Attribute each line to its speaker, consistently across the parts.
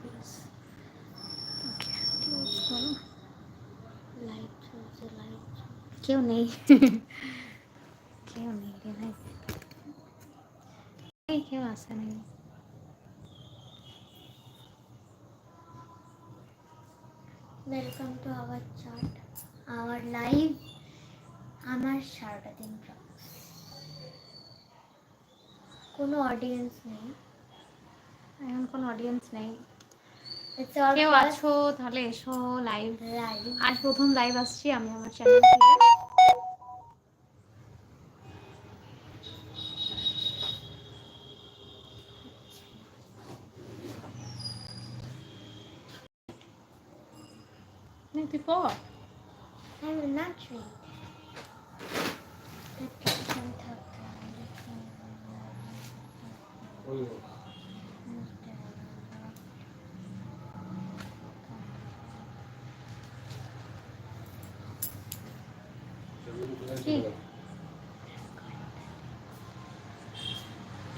Speaker 1: Please close করো light চলছে light কেউ নেই। কেউ নেই রে ভাই কেউ আসে নেই
Speaker 2: welcome to our chat our live আমার সারাটা দিন কোনো অডিয়েন্স নেই।
Speaker 1: এখন কোনো অডিয়েন্স নেই। কেউ আছো তাহলে এসো লাইভ আজ প্রথম লাইভ আসছি আমি আমার চ্যানেল থেকে। নে, তুই পড়।
Speaker 2: I not read. The kitchen top
Speaker 1: কি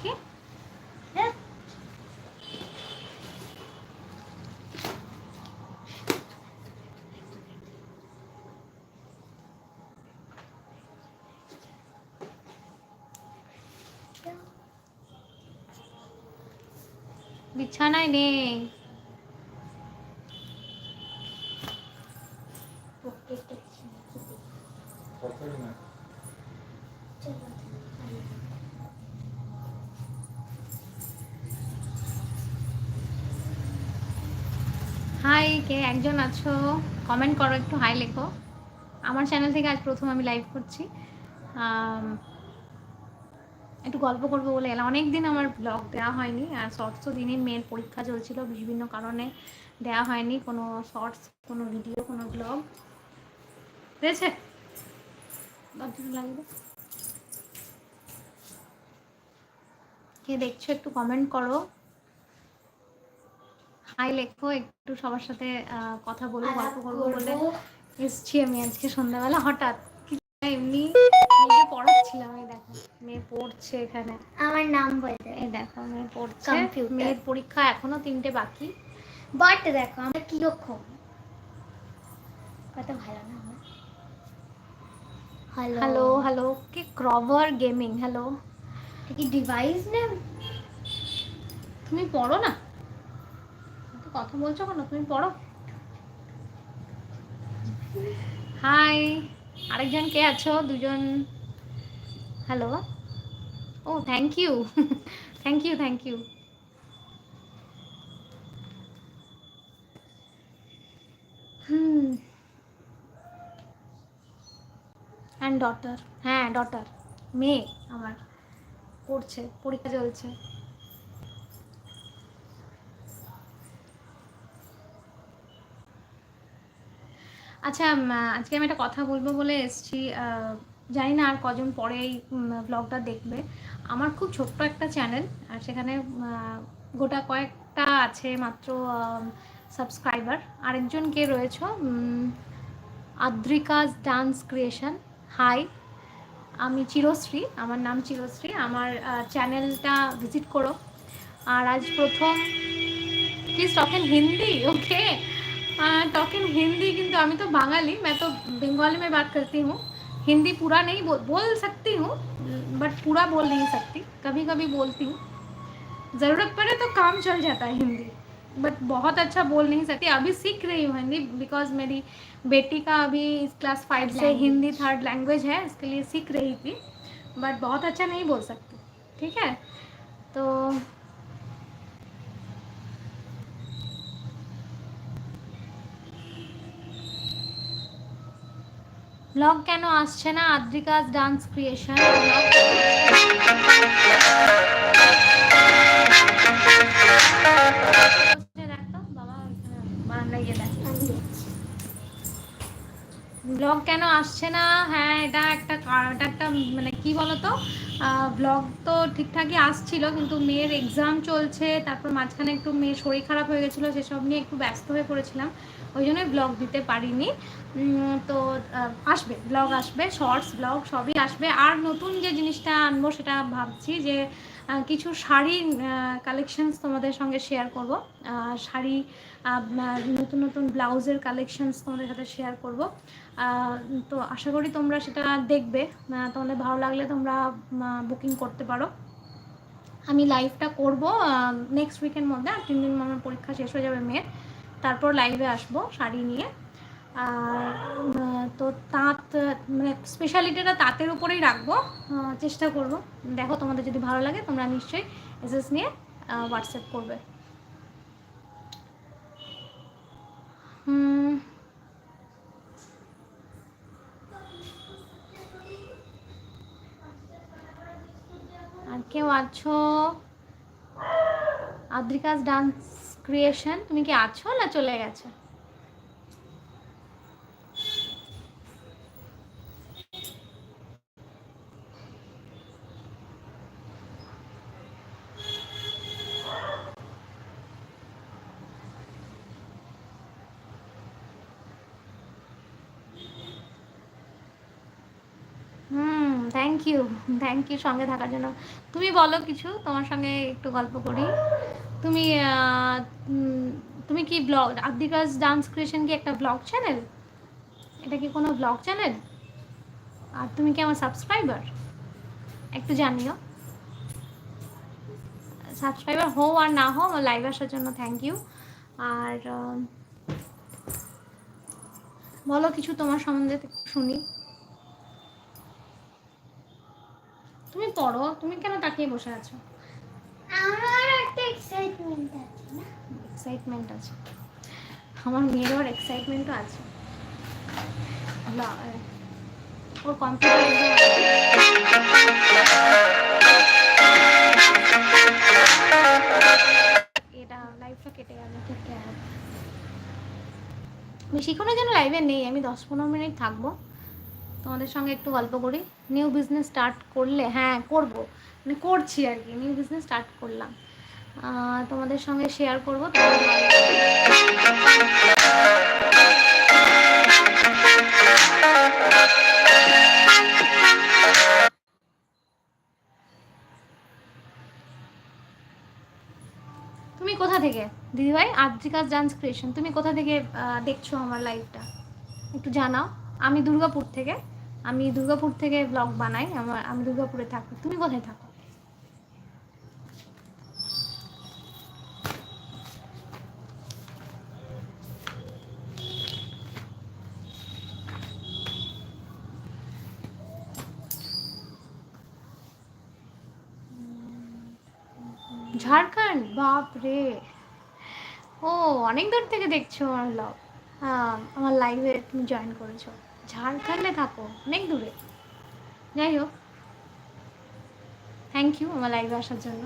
Speaker 1: কি
Speaker 2: Yeah.
Speaker 1: বিছানায় নেই। হাই কে একজন আছো? কমেন্ট করো, একটু হাই লেখো। আমার চ্যানেল থেকে আজ প্রথম আমি লাইভ করছি। একটু গল্প করব বলে এলাম। অনেক দিন আমার ব্লগ দেওয়া হয়নি আর শর্টস তো দিনই মেয়ের পরীক্ষা চলছিল বিভিন্ন কারণে দেওয়া হয়নি। কোনো শর্টস কোনো ভিডিও কোনো ব্লগ পেয়েছে লাগবে। কে দেখছ একটু কমেন্ট করো। হাই লেখো একটু সবার সাথে কথা বলব গল্প করব বলে এসছি আমি আজকে সন্ধ্যাবেলা হঠাৎ। পড়াচ্ছিলাম এই দেখো মেয়ে পড়ছে এখানে।
Speaker 2: আমার নাম বলতে
Speaker 1: এই দেখো মেয়ে পড়ছে. মেয়ের পরীক্ষা এখনও তিনটে বাকি।
Speaker 2: বাট দেখো আমরা কীরকম কত ভালো না আমার হ্যালো
Speaker 1: হ্যালো হ্যালো কে ক্রভার গেমিং হ্যালো
Speaker 2: কি ডিভাইস নেম
Speaker 1: তুমি পড়ো না? কথা বলছো কেন? তুমি পড়ো। হাই আরেকজন কে আছো? দুজন। Hello O thank you thank you thank you hmm and daughter হ্যাঁ ডটার মেয়ে আমার। পড়ছে পরীক্ষা চলছে। আচ্ছা আজকে আমি একটা কথা বলব বলে এসেছি জানি না আর কজন পরে এই ব্লগটা দেখবে আমার খুব ছোট্ট একটা চ্যানেল আর সেখানে আহ, গোটা কয়েকটা আছে মাত্র সাবস্ক্রাইবার আরেকজন কে রয়েছে আদ্রিকাজ ডান্স ক্রিয়েশন হাই আমি চিরশ্রী আমার নাম চিরশ্রী আমার চ্যানেলটা ভিজিট করো আর আজ প্রথম please talk in Hindi okay talk in Hindi किंतु আমি তো বাঙালি मैं तो बंगाली में बात करती हूँ हिंदी पूरा नहीं बोल बोल सकती हूँ बट पूरा बोल नहीं सकती। कभी कभी बोलती हूँ। ज़रूरत पड़े तो काम चल जाता है हिंदी बट बहुत अच्छा बोल नहीं सकती। अभी सीख रही हूँ हिंदी बिकॉज़ मेरी बेटी का अभी इस क्लास फाइव से हिंदी थर्ड लैंग्वेज है इसके लिए सीख रही थी बट बहुत अच्छा नहीं बोल सकती। ठीक है? तो ব্লগ কেন আসছে না? আদ্রিকাস ডান্স ক্রিয়েশন ব্লগ কেন আসছে না? হ্যাঁ এটা একটা এটা একটা মানে কি বলতো? ব্লগ তো ঠিকঠাকই আসছিল, কিন্তু মেয়ের এক্সাম চলছে, তারপর মাঝখানে একটু মেয়ের শরীর খারাপ হয়ে গেছিল, সেসব নিয়ে একটু ব্যস্ত হয়ে পড়েছিলাম, ওই জন্যই ব্লগ দিতে পারিনি। তো আসবে ব্লগ আসবে শর্টস ব্লগ সবই আসবে। আর নতুন যে জিনিসটা আনব সেটা ভাবছি যে কিছু শাড়ির কালেকশনস তোমাদের সঙ্গে শেয়ার করব। শাড়ি নতুন নতুন ব্লাউজের কালেকশনস তোমাদের সাথে শেয়ার করব। তো আশা করি তোমরা সেটা দেখবে। তোমাদের ভালো লাগলে তোমরা বুকিং করতে পারো। আমি লাইভটা করব নেক্সট উইকের মধ্যে, আর তিন দিন আমার পরীক্ষা শেষ হয়ে যাবে মেয়ের। তারপর লাইভে আসব শাড়ি নিয়ে। তো তাঁত মানে স্পেশালিটিটা তাঁতের উপরেই রাখব। চেষ্টা করব। দেখো তোমাদের যদি ভালো লাগে, তোমরা নিশ্চয়ই এসএস নিয়ে হোয়াটসঅ্যাপ করবে। কেউ আছো? আদ্রিকাস ডান্স ক্রিয়েশন তুমি কি আছো না চলে গেছো hmm thank you thank you সঙ্গে থাকার জন্য। তুমি বলো কিছু, তোমার সঙ্গে একটু গল্প করি। তুমি তুমি কি ব্লগ আদিকাস ডান্স ক্রিয়েশন কি একটা ব্লগ চ্যানেল এটা কি কোনো ব্লগ চ্যানেল আর তুমি কি আমার সাবস্ক্রাইবার একটু জানিও। সাবস্ক্রাইবার হও আর না হও, আমার লাইভ আসার জন্য থ্যাংক ইউ আর বলো কিছু তোমার সম্বন্ধে শুনি। পড়ো তুমি কেন তাকিয়ে বসে আছো?
Speaker 2: আমার একটা এক্সাইটমেন্ট আছে না?
Speaker 1: এক্সাইটমেন্ট আছে। আমার মেয়ের ওর এক্সাইটমেন্টও আছে। লা- ওর কম্পিউটার এটা লাইফটা কেটে গেল
Speaker 2: ঠিক
Speaker 1: বেশিক্ষণের জন্য লাইভে নেই আমি দশ পনেরো মিনিট থাকব। তোমাদের সঙ্গে একটু গল্প করি। নিউ বিজনেস স্টার্ট করলে হ্যাঁ করব। মানে করছি আর কি নিউ বিজনেস স্টার্ট করলাম। তোমাদের সঙ্গে শেয়ার করব। তুমি কোথা থেকে? দিদিভাই আদ্রিকাস ডান্স ক্রিয়েশন তুমি কোথা থেকে দেখছ আমার লাইভটা একটু জানাও। আমি দুর্গাপুর থেকে। আমি দুর্গাপুর থেকে ব্লগ বানাই, আমার আমি দুর্গাপুরে থাকি তুমি কোথায় থাকো? ঝাড়খণ্ড? বাপ রে ও, অনেক দূর থেকে দেখছ আমার ব্লগ হ্যাঁ আমার লাইভে তুমি জয়েন করেছ। ঝাড়খণ্ডে থাকো, অনেক দূরে। যাই হোক থ্যাংক ইউ আমার লাইভে আসার জন্য।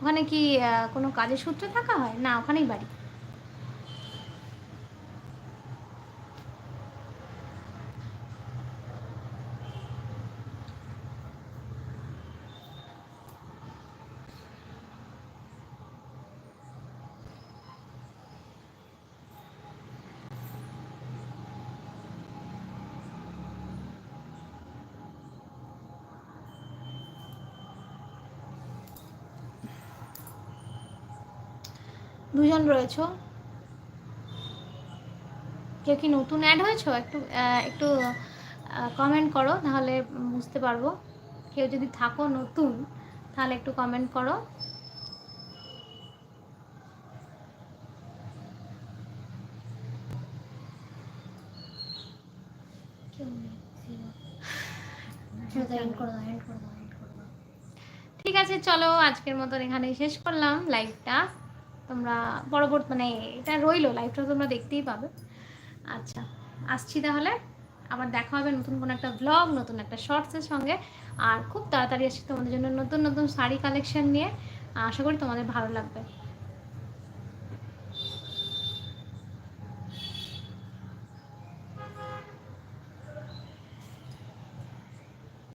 Speaker 1: ওখানে কি কোনো কাজের সূত্রে থাকা হয়? না, ওখানেই বাড়ি। দুজন রয়েছো? কেউ কি নতুন অ্যাড হয়েছো? একটু একটু কমেন্ট করো তাহলে বুঝতে পারব। কেউ যদি থাকো নতুন তাহলে একটু কমেন্ট করো। ঠিক আছে চলো আজকের মতন এখানেই শেষ করলাম। লাইভটা তোমরা পরবর্তী মানে এটা রইল লাইভটা তোমরা দেখতেই পাবে। আচ্ছা আসছি তাহলে। আবার দেখা হবে নতুন কোনো একটা ব্লগ নতুন একটা শর্টসের সঙ্গে। আর খুব তাড়াতাড়ি আসছি তোমাদের জন্য নতুন নতুন শাড়ি কালেকশন নিয়ে। আশা করি তোমাদের ভালো লাগবে।